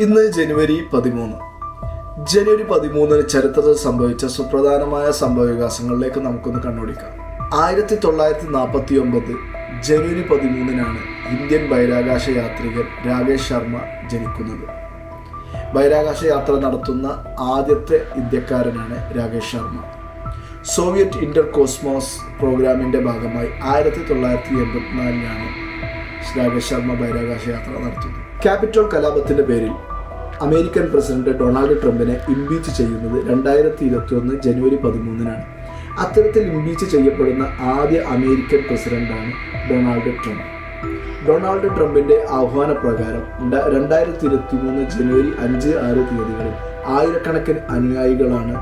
ഇന്ന് ജനുവരി പതിമൂന്ന്. ജനുവരി പതിമൂന്നിന് ചരിത്രത്തിൽ സംഭവിച്ച സുപ്രധാനമായ സംഭവവികാസങ്ങളിലേക്ക് നമുക്കൊന്ന് കണ്ണോടിക്കാം. ആയിരത്തി തൊള്ളായിരത്തി നാൽപ്പത്തി ഒമ്പത് ജനുവരി പതിമൂന്നിനാണ് ഇന്ത്യൻ ബഹിരാകാശ യാത്രികൻ രാകേഷ് ശർമ്മ ജനിക്കുന്നത്. ബഹിരാകാശ യാത്ര നടത്തുന്ന ആദ്യത്തെ ഇന്ത്യക്കാരനാണ് Rakesh Sharma. Soviet Intercosmos പ്രോഗ്രാമിന്റെ ഭാഗമായി ആയിരത്തി തൊള്ളായിരത്തി എൺപത്തിനാലിലാണ് രാകേഷ് ശർമ്മ ബഹിരാകാശ യാത്ര നടത്തുന്നത്. ക്യാപിറ്റോൾ കലാപത്തിന്റെ പേരിൽ അമേരിക്കൻ പ്രസിഡന്റ് ഡൊണാൾഡ് ട്രംപിനെ ഇംപീച്ച് ചെയ്യുന്നത് രണ്ടായിരത്തി ഇരുപത്തി ഒന്ന് ജനുവരി പതിമൂന്നിനാണ്. അത്തരത്തിൽ ഇംപീച്ച് ചെയ്യപ്പെടുന്ന ആദ്യ അമേരിക്കൻ പ്രസിഡന്റാണ് ഡൊണാൾഡ് ട്രംപ്. ഡൊണാൾഡ് ട്രംപിന്റെ ആഹ്വാന പ്രകാരം രണ്ടായിരത്തി ഇരുപത്തി മൂന്ന് ജനുവരി അഞ്ച് ആറ് തീയതികളിൽ ആയിരക്കണക്കിന് അനുയായികളാണ്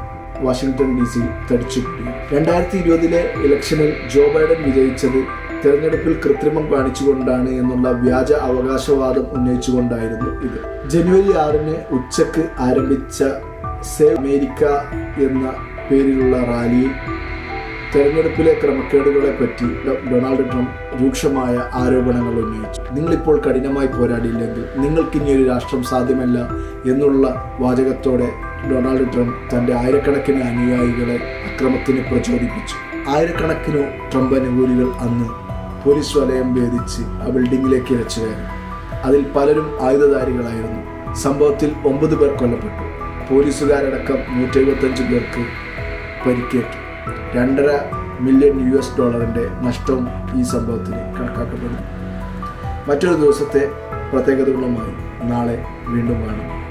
വാഷിങ്ടൺ ഡി സി തടിച്ചുകൂടി രണ്ടായിരത്തി ഇരുപതിലെ ഇലക്ഷനിൽ ജോ ബൈഡൻ വിജയിച്ചത് തെരഞ്ഞെടുപ്പിൽ കൃത്രിമം കാണിച്ചുകൊണ്ടാണ് എന്നുള്ള വ്യാജ അവകാശവാദം ഉന്നയിച്ചുകൊണ്ടായിരുന്നു ഇത്. ജനുവരി ആറിന് ഉച്ചയ്ക്ക് ആരംഭിച്ച സേവ് അമേരിക്ക എന്ന പേരിലുള്ള റാലിയിൽ തെരഞ്ഞെടുപ്പിലെ ക്രമക്കേടുകളെ പറ്റി ഡൊണാൾഡ് ട്രംപ് രൂക്ഷമായ ആരോപണങ്ങൾ ഉന്നയിച്ചു. നിങ്ങളിപ്പോൾ കഠിനമായി പോരാടിയില്ലെങ്കിൽ നിങ്ങൾക്കിനി ഒരു രാഷ്ട്രം സാധ്യമല്ല എന്നുള്ള വാചകത്തോടെ ഡൊണാൾഡ് ട്രംപ് തന്റെ ആയിരക്കണക്കിന് അനുയായികളെ അക്രമത്തിന് പ്രചോദിപ്പിച്ചു. ആയിരക്കണക്കിന് ട്രംപ് അനുകൂലികൾ അന്ന് പോലീസ് വലയം ഭേദിച്ച് ആ ബിൽഡിങ്ങിലേക്ക് ഇരച്ചു കയറി. അതിൽ പലരും ആയുധധാരികളായിരുന്നു. സംഭവത്തിൽ ഒമ്പത് പേർ കൊല്ലപ്പെട്ടു. പോലീസുകാരടക്കം നൂറ്റി എഴുപത്തഞ്ച് പേർക്ക് പരിക്കേറ്റു. രണ്ടര മില്യൺ യു എസ് ഡോളറിന്റെ നഷ്ടവും ഈ സംഭവത്തിന് കണക്കാക്കപ്പെടുന്നു. മറ്റൊരു ദിവസത്തെ പ്രത്യേകതകളുമായി നാളെ വീണ്ടും കാണാം.